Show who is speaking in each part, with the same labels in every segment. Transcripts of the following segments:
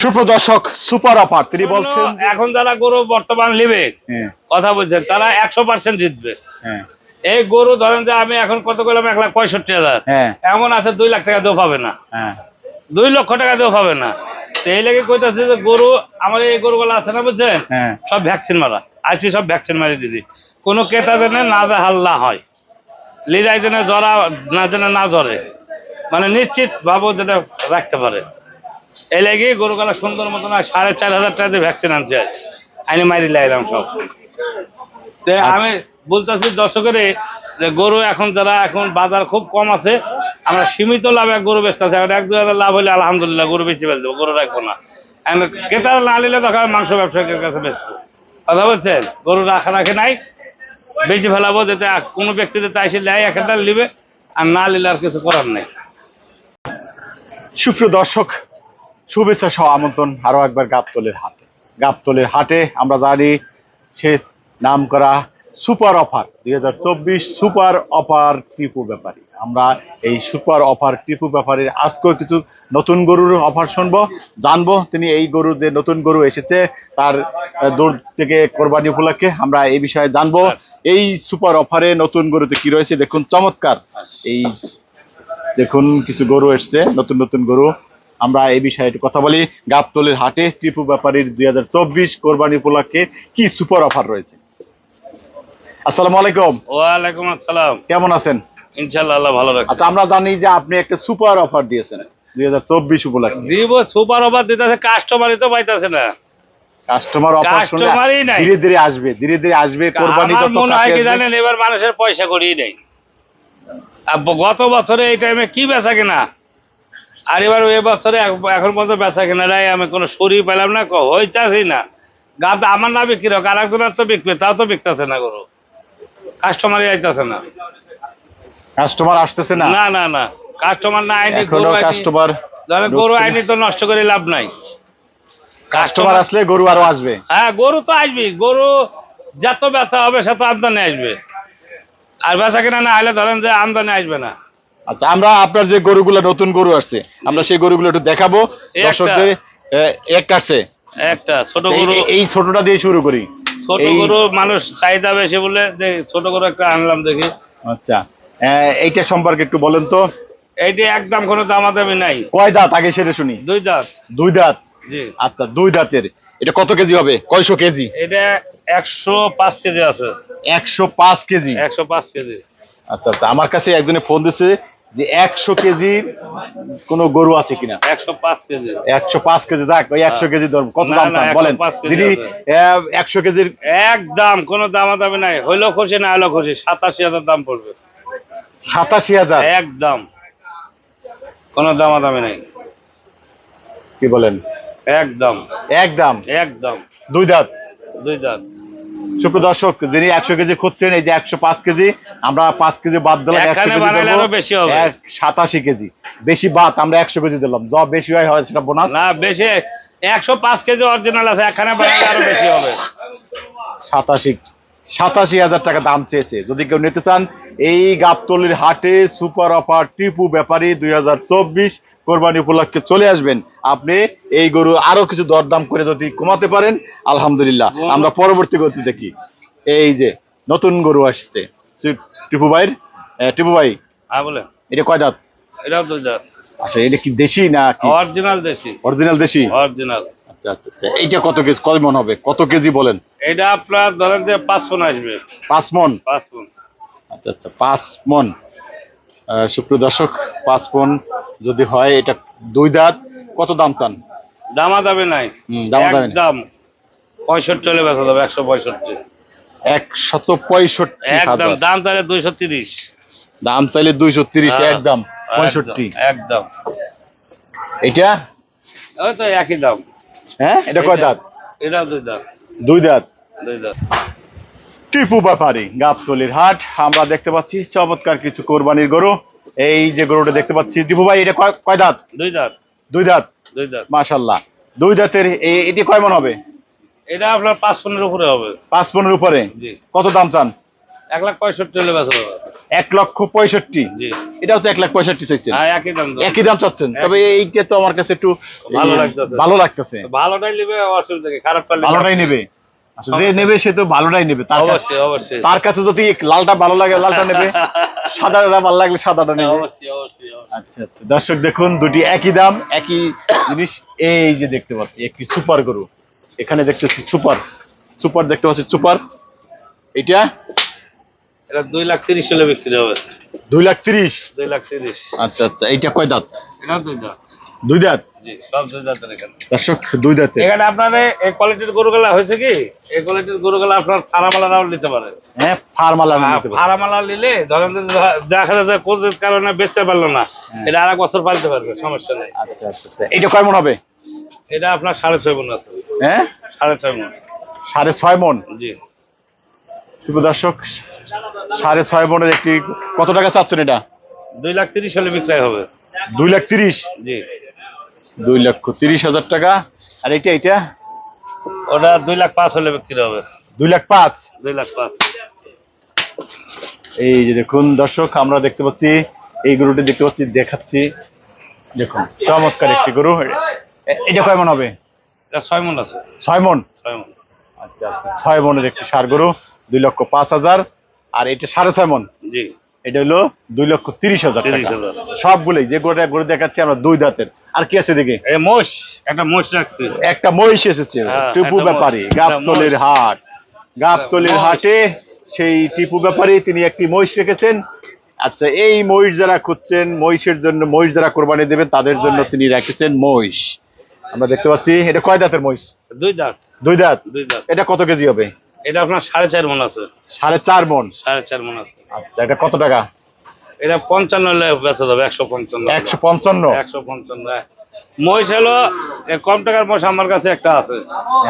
Speaker 1: সুপ্রদর্শক super offer. তিনি বলছেন
Speaker 2: এখন যারা গরু বর্তমান নেবে
Speaker 1: হ্যাঁ।
Speaker 2: কথা বলছেন তারা একশো পার্সেন্ট জিতবে।
Speaker 1: হ্যাঁ।
Speaker 2: এই গরু ধরেন যে আমি এখন কত করলাম? এক লাখ পঁয়ষট্টি হাজার।
Speaker 1: হ্যাঁ।
Speaker 2: এমন আছে দুই লাখ টাকা দিয়েও পাবে না। দুই লক্ষ টাকা দিয়েও পাবে না। এই লেগে কইতাছে যে গরু আমার এই গরুগুলো আছে না বুঝছেন? সব ভ্যাকসিন মারা। আজকে সব ভ্যাকসিন মারি দিদি কোনো ক্রেতা যেন না যে হাল্লা হয়। লিজাই যেন জরা না যেন না জ্বরে। মানে নিশ্চিত ভাবো যেটা রাখতে পারে। এই লেগে গরুগুলা সুন্দর মতন আর সাড়ে চার হাজার টাকা দিয়ে ভ্যাকসিন আনছে আজ। আইনে মারি লাইলাম সব। তো আমি বলতেছি দর্শকের যে গরু এখন যারা এখন বাজার খুব কম আছে আমরা সীমিত লাভে গরু বেচতে আছে। এক দু হাজার লাভ হলে আলহামদুলিল্লাহ গরু বেশি ফেল দেবো গরু রাখব না। ক্রেতারা না নিলে তখন মাংস ব্যবসায়ীর কাছে বেচবো। কথা বলছেন? গরু রাখা রাখে নাই বেশি ফেলাবো যাতে কোনো ব্যক্তি যাতে এসে নেয় একটা নিবে আর না নিলে আর কিছু করার নেই।
Speaker 1: সুপ্রিয় দর্শক শুভেচ্ছা সহ আমন্ত্রণ আরও একবার গাবতলের হাটে। গাবতলের হাটে আমরা জানি সে নাম করা সুপার অফার, দুই হাজার চব্বিশ সুপার অফার টিপু ব্যাপারী। আমরা এই সুপার অফার টিপু ব্যাপারীর আজকেও কিছু নতুন গরুর অফার শুনব, জানব তিনি এই গরু যে নতুন গরু এসেছে, তার দূর থেকে কোরবানি উপলক্ষে আমরা এই বিষয়ে জানব। এই সুপার অফারে নতুন গরুতে কি রয়েছে? দেখুন, চমৎকার। এই দেখুন, কিছু গরু এসছে, নতুন নতুন গরু। আমরা এই বিষয়ে একটু কথা বলি। গাবতলের হাটে টিপু ব্যাপারীর দুই হাজার চব্বিশ কোরবানি উপলক্ষে কি সুপার অফার রয়েছে? আসসালামু আলাইকুম।
Speaker 2: ওয়ালাইকুম আসসালাম।
Speaker 1: কেমন আছেন?
Speaker 2: ভালো রাখছে
Speaker 1: আচ্ছা আমরা জানি যে আপনি একটা সুপার অফার দিয়েছেন দুই হাজার চব্বিশ উপলক্ষে।
Speaker 2: দিব সুপার অফার দিতেছে কাস্টমারই তো পাইতেছে না।
Speaker 1: কাস্টমার অফার
Speaker 2: কাস্টমারই নাই।
Speaker 1: ধীরে ধীরে আসবে ধীরে ধীরে আসবে কোরবানি
Speaker 2: মনে হয় কি জানেন এবার মানুষের পয়সা করিয়ে নেই আর গত বছরে এই টাইমে কি বেচা কিনা? আর এবার এ বছরে এখন পর্যন্ত বেচা কিনা নাই আমি কোনো সরি পেলাম না হইতাছি না। গা তো আমার না বিক্রি হোক আর একজনের তো বিকবে তাও তো বিকতেছে না গরু। কাস্টমারই আইতাছে না।
Speaker 1: কাস্টমার আসতেছে না?
Speaker 2: না না না। কাস্টমার না আইনি গরু
Speaker 1: কাস্টমার
Speaker 2: গরু আইনি তো নষ্ট করে লাভ নাই।
Speaker 1: কাস্টমার আসলে গরু আরও আসবে।
Speaker 2: হ্যাঁ গরু তো আসবে গরু যত বেচা হবে সে তো আমদানি আসবে। আর বেচা কিনা না হলে ধরেন যে আমদানি আসবে না।
Speaker 1: আচ্ছা আমরা আপনার যে গরুগুলো নতুন গরু আসছে আমরা সেই গরুগুলো একটু দেখাবো। দর্শকদের আহ, একটা আসছে।
Speaker 2: একটা ছোট গরু।
Speaker 1: এই- ছোটটা দিয়ে শুরু করি।
Speaker 2: ছোট গরু মানুষ চাহিদা বেশি বলে ছোট গরু একটা আনলাম দেখি।
Speaker 1: আচ্ছা এইটা সম্পর্কে একটু বলেন তো।
Speaker 2: এইটি একদম কোনো দামাদামি নাই।
Speaker 1: কয় দাঁত? আগে সেটা শুনি।
Speaker 2: দুই দাঁত।
Speaker 1: দুই দাঁত?
Speaker 2: জি।
Speaker 1: আচ্ছা দুই দাঁতের। এটা কত কেজি হবে? কয়শো কেজি?
Speaker 2: এটা একশো পাঁচ কেজি আছে।
Speaker 1: একশো পাঁচ কেজি।
Speaker 2: একশো পাঁচ কেজি।
Speaker 1: আচ্ছা আচ্ছা আমার কাছে একজনে ফোন দিছে যে একশো কেজির কোনো গরু আছে কিনা?
Speaker 2: একশো পাঁচ কেজি।
Speaker 1: একশো পাঁচ কেজি যাক ওই একশো কেজি কত দাম
Speaker 2: না,
Speaker 1: চান?
Speaker 2: 105
Speaker 1: বলেন। যিনি। একশো কেজির
Speaker 2: একদম কোনো দামাদামি নাই। হইলেও খুশি না হইলেও খুশি সাতাশি হাজার দাম পড়বে।
Speaker 1: সাতাশি হাজার?
Speaker 2: একদম। কোনো দামাদামি নাই।
Speaker 1: কি বলেন?
Speaker 2: একদম।
Speaker 1: একদম।
Speaker 2: একদম।
Speaker 1: দুই দাঁত?
Speaker 2: দুই দাঁত।
Speaker 1: সুপ্রিয় দর্শক যিনি একশো কেজি খুঁজছেন এই যে একশো পাঁচ কেজি আমরা পাঁচ কেজি বাদ দিলাম একশো কেজি। সাতাশি কেজি। বেশি বাদ আমরা একশো কেজি দিলাম। যা বেশি হয় হয় সেটা বোনাস।
Speaker 2: না বেশি একশো পাঁচ কেজি অরিজিনাল আছে এখানে বানালে আরও বেশি হবে।
Speaker 1: সাতাশি সাতাশি হাজার টাকা দাম চেয়েছে। যদি কেউ নিতে চান এই গাবতলির হাটে সুপার অফার টিপু ব্যাপারী দুই হাজার চব্বিশ কোরবানি উপলক্ষে চলে আসবেন। আপনি এই গরু আরও কিছু দরদাম করে যদি কমাতে পারেন আলহামদুলিল্লাহ। আমরা পরবর্তী গতি দেখি। এই যে নতুন গরু আসছে। টিপু ভাইয়ের? টিপু ভাই
Speaker 2: হ্যাঁ বলে
Speaker 1: এটা কয় দাঁত
Speaker 2: দুই দাঁত
Speaker 1: আচ্ছা এটা কি দেশি না
Speaker 2: অরিজিনাল দেশি।
Speaker 1: অরিজিনাল দেশি?
Speaker 2: অরিজিনাল।
Speaker 1: আচ্ছা আচ্ছা আচ্ছা এইটা কত কেজি কয় মন হবে? কত কেজি বলেন?
Speaker 2: এটা আপনার ধরেন যে পাঁচ ফোন আসবে।
Speaker 1: পাঁচ মন?
Speaker 2: পাঁচ ফোন
Speaker 1: আচ্ছা আচ্ছা পাঁচ মন। সুপ্রিয় দর্শক পাঁচ মন যদি হয় এটা দুই দাঁত কত দাম চান?
Speaker 2: দামা দামে নাই। একদম পঁয়ষট্টি হলে বেচা যাবে একশো পঁয়ষট্টি।
Speaker 1: একশত পঁয়ষট্টি
Speaker 2: একদম দাম তাহলে দুইশো তিরিশ।
Speaker 1: দাম চাইলে দুইশো তিরিশ
Speaker 2: হ্যাঁ,
Speaker 1: একদম পঁয়ষট্টি।
Speaker 2: একদম।
Speaker 1: এটা
Speaker 2: ওই তো একই দাম।
Speaker 1: হ্যাঁ? এটা কয় দাঁত?
Speaker 2: এটাও দুই দাঁত।
Speaker 1: দুই দাঁত?
Speaker 2: দুই দাঁত।
Speaker 1: টিপু ব্যাপারী গাবতলির হাট আমরা দেখতে পাচ্ছি চমৎকার কিছু কোরবানির গরু। এই যে গরুটা দেখতে পাচ্ছি টিপু ভাই এটা কয়- কয় দাঁত?
Speaker 2: দুই দাঁত।
Speaker 1: দুই দাঁত?
Speaker 2: দুই দাঁত।
Speaker 1: মাশাল্লাহ। দুই দাঁতের এটি কয় মন হবে?
Speaker 2: এটা আপনার পাঁচ ফোনের উপরে হবে।
Speaker 1: পাঁচ পনেরো উপরে?
Speaker 2: জি।
Speaker 1: কত দাম চান?
Speaker 2: এক লাখ পঁয়ষট্টি হলে বেচা
Speaker 1: এক লক্ষ পঁয়ষট্টি।
Speaker 2: জি।
Speaker 1: এটাও তো এক লাখ পঁয়ষট্টি চাইছেন।
Speaker 2: হ্যাঁ একই দাম
Speaker 1: চাচ্ছেন। তবে এইটা তো আমার কাছে একটু
Speaker 2: ভালো লাগতেছে।
Speaker 1: ভালো লাগতেছে।
Speaker 2: ভালোটাই নেবে অসুবিধা খারাপ
Speaker 1: ভালোটাই নেবে। আচ্ছা, যে নেবে সে তো ভালোটাই নেবে। তার কাছে
Speaker 2: অবশ্যই অবশ্যই।
Speaker 1: তার কাছে যদি লালটা ভালো লাগে লালটা নেবে। সাদাটা ভালো লাগলে সাদাটা নেবে। আচ্ছা আচ্ছা। দর্শক দেখুন দুটি একই দাম একই জিনিস। এই যে দেখতে পাচ্ছি একটি সুপার গরু। এখানে দেখতেছি সুপার। সুপার দেখতে পাচ্ছি সুপার। এটা
Speaker 2: এটা দুই লাখ তিরিশ হলে বিক্রি হবে।
Speaker 1: দুই লাখ তিরিশ?
Speaker 2: দুই লাখ তিরিশ।
Speaker 1: আচ্ছা আচ্ছা এইটা কয় দাঁত?
Speaker 2: এটা দুই দাঁত।
Speaker 1: দুই দাঁত?
Speaker 2: জি সব দুই দাঁতের এখানে।
Speaker 1: দর্শক দুই দাঁতে
Speaker 2: এখানে আপনার এই কোয়ালিটির গরুগুলা হয়েছে কি? এই কোয়ালিটির গরুগুলা আপনার ফারামালারাও নিতে পারে।
Speaker 1: হ্যাঁ ফার্মালা নিতে।
Speaker 2: ফারামালা নিলে ধরেন দেখা যাচ্ছে কোনোদিন কারণে বেচতে পারল না। এটা আর এক বছর পালতে পারবে সমস্যা নেই।
Speaker 1: আচ্ছা আচ্ছা আচ্ছা কয় মন হবে?
Speaker 2: এটা আপনার সাড়ে ছয় মন আছে।
Speaker 1: হ্যাঁ?
Speaker 2: সাড়ে ছয় মন।
Speaker 1: সাড়ে ছয় মন?
Speaker 2: জি।
Speaker 1: শুভ দর্শক সাড়ে ছয় মনের একটি কত টাকা চাচ্ছেন এটা?
Speaker 2: দুই লাখ তিরিশ হলে বিক্রয় হবে।
Speaker 1: দুই লাখ তিরিশ?
Speaker 2: জি।
Speaker 1: দুই লক্ষ তিরিশ হাজার টাকা। আর এটা এটা?
Speaker 2: ওটা দুই লাখ পাঁচ হলে বিক্রি হবে।
Speaker 1: দুই লাখ পাঁচ?
Speaker 2: দুই লাখ পাঁচ।
Speaker 1: এই যে দেখুন দর্শক আমরা দেখতে পাচ্ছি এই গরুটি দেখতে পাচ্ছি দেখাচ্ছি। দেখুন চমৎকার একটি গরু। এটা কয় মন হবে?
Speaker 2: ছয় মন আছে।
Speaker 1: ছয় মন?
Speaker 2: ছয় মন।
Speaker 1: আচ্ছা আচ্ছা ছয় মনের একটি সার গরু। দুই লক্ষ পাঁচ হাজার আর এটা সাড়ে ছয় মন।
Speaker 2: জি।
Speaker 1: এটা হলো দুই লক্ষ তিরিশ হাজার সবগুলোই যে গরুটা গরু দেখাচ্ছি আমরা দুই দাঁতের। আর কি আছে দেখি
Speaker 2: মোষ একটা মোষ রাখছি।
Speaker 1: একটা মহিষ এসেছে।
Speaker 2: হ্যাঁ,
Speaker 1: টিপু ব্যাপারী। গাবতলের হাট। গাবতলের হাটে সেই টিপু ব্যাপারী তিনি একটি মহিষ রেখেছেন। আচ্ছা এই মহিষ যারা খুঁজছেন মহিষের জন্য মহিষ যারা কোরবানি দেবেন তাদের জন্য তিনি রেখেছেন মহিষ। আমরা দেখতে পাচ্ছি এটা কয় দাঁতের মহিষ?
Speaker 2: দুই দাঁত।
Speaker 1: দুই দাঁত?
Speaker 2: দুই দাঁত।
Speaker 1: এটা কত কেজি হবে?
Speaker 2: এটা আপনার সাড়ে চার মন আছে।
Speaker 1: সাড়ে চার মন।
Speaker 2: সাড়ে চার মন আছে।
Speaker 1: আচ্ছা এটা কত টাকা?
Speaker 2: এটা পঞ্চান্ন বেচা যাবে একশো পঞ্চান্ন
Speaker 1: একশো পঞ্চান্ন?
Speaker 2: একশো পঞ্চান্ন হ্যাঁ। মহিষ হলো কম টাকার মহিষ আমার কাছে একটা আছে।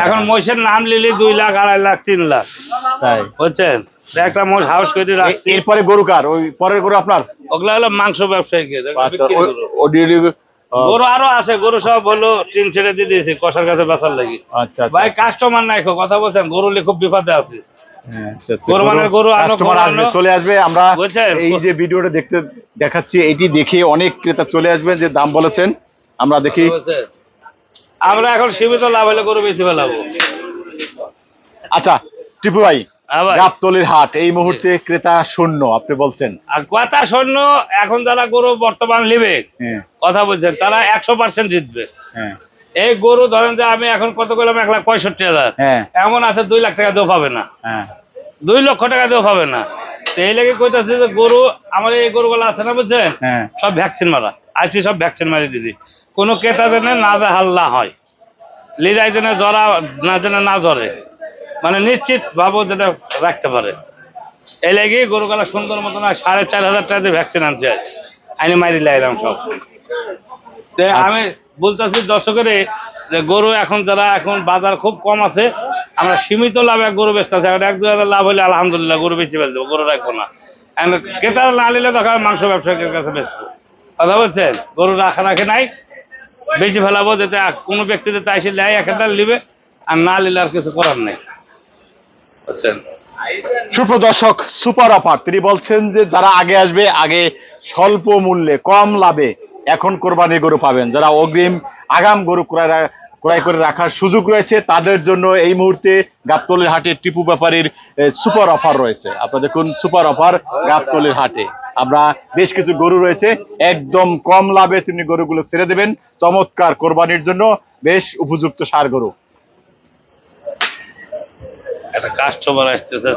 Speaker 2: এখন মহিষের নাম লিলি দুই লাখ আড়াই লাখ তিন লাখ।
Speaker 1: তাই?
Speaker 2: বুঝছেন? একটা মহিষ হাউস করে রাখছি।
Speaker 1: এরপরে গরু কার? ওই পরের গরু আপনার?
Speaker 2: ওগুলা হলো মাংস ব্যবসায়ী
Speaker 1: আচ্ছা
Speaker 2: গরু আরও আছে গরু সব হলো টিন ছেড়ে দিয়ে দিয়েছি কষার কাছে বেচার লাগি।
Speaker 1: আচ্ছা আচ্ছা।
Speaker 2: ভাই কাস্টমার নাই কথা বলছেন গরু খুব বিপদে আছে।
Speaker 1: হ্যাঁ। চলে আসবে। আমরা? এই যে ভিডিওটা দেখতে দেখাচ্ছি এটি দেখে অনেক ক্রেতা চলে আসবে যে দাম বলেছেন। আমরা দেখি।
Speaker 2: আমরা এখন সীমিত লাভ হলে গরু বেশি ফেলাবো
Speaker 1: আচ্ছা টিপু ভাই। গাবতলির হাট এই মুহূর্তে ক্রেতা শূন্য আপনি বলছেন।
Speaker 2: আর কথা শূন্য এখন যারা গরু বর্তমান নেবে
Speaker 1: হ্যাঁ।
Speaker 2: কথা বলছেন তারা একশো পার্সেন্ট জিতবে।
Speaker 1: হ্যাঁ।
Speaker 2: এই গরু ধরেন যে আমি এখন কত করলাম এক লাখ পঁয়ষট্টি হাজার।
Speaker 1: হ্যাঁ।
Speaker 2: এমন আছে দুই লাখ টাকা দিয়েও পাবে না।
Speaker 1: হ্যাঁ।
Speaker 2: দুই লক্ষ টাকা দিয়েও পাবে না। এই লেগে কইতাছে যে গরু আমার এই গরুগুলো আছে না বুঝছেন?
Speaker 1: হ্যাঁ।
Speaker 2: সব ভ্যাকসিন মারা। আজকে সব ভ্যাকসিন মারি দিদি কোনো ক্রেতা যেন না হাল্লা হয়। লিজাই যেন জরা না যেন না জ্বরে। মানে নিশ্চিত ভাবো যেটা রাখতে পারে। এই লেগে গরুগুলা সুন্দর মতন আর সাড়ে চার হাজার টাকা দিয়ে ভ্যাকসিন আনছে আজ আইনে মারি লাইলাম সব। তো আমি বলতেছি দর্শকের যে গরু এখন যারা এখন বাজার খুব কম আছে আমরা সীমিত লাভে গরু বেচতেছি এখন এক দু হাজার লাভ হলে আলহামদুলিল্লাহ গরু বেশি ফেল দেবো গরু রাখব না। এখন ক্রেতারা না নিলে তখন মাংস ব্যবসায়ীর কাছে বেচবো। কথা বলছেন? গরু রাখা রাখে নাই। বেশি ফেলাবো যাতে কোনো ব্যক্তি যাতে এসে নেয় একটা নিবে আর না নিলে আর কিছু করার নেই। বুঝছেন
Speaker 1: সুপ্রদর্শক সুপার অফার। তিনি বলছেন যে, যারা আগে আসবে, আগে স্বল্প মূল্যে, কম লাভে এখন কোরবানি গরু পাবেন। যারা অগ্রিম আগাম গরু ক্রয় ক্রয় করে রাখার সুযোগ রয়েছে, তাদের জন্য এই মুহূর্তে গাবতলির হাটে টিপু ব্যাপারীর সুপার অফার রয়েছে। আপনারা দেখুন, সুপার অফার গাবতলির হাটে। আমরা বেশ কিছু গরু রয়েছে, একদম কম লাভে তিনি গরুগুলো ছেড়ে দেবেন। চমৎকার কোরবানির জন্য বেশ উপযুক্ত সার গরু।
Speaker 2: একটা কাস্টমার আসতেছে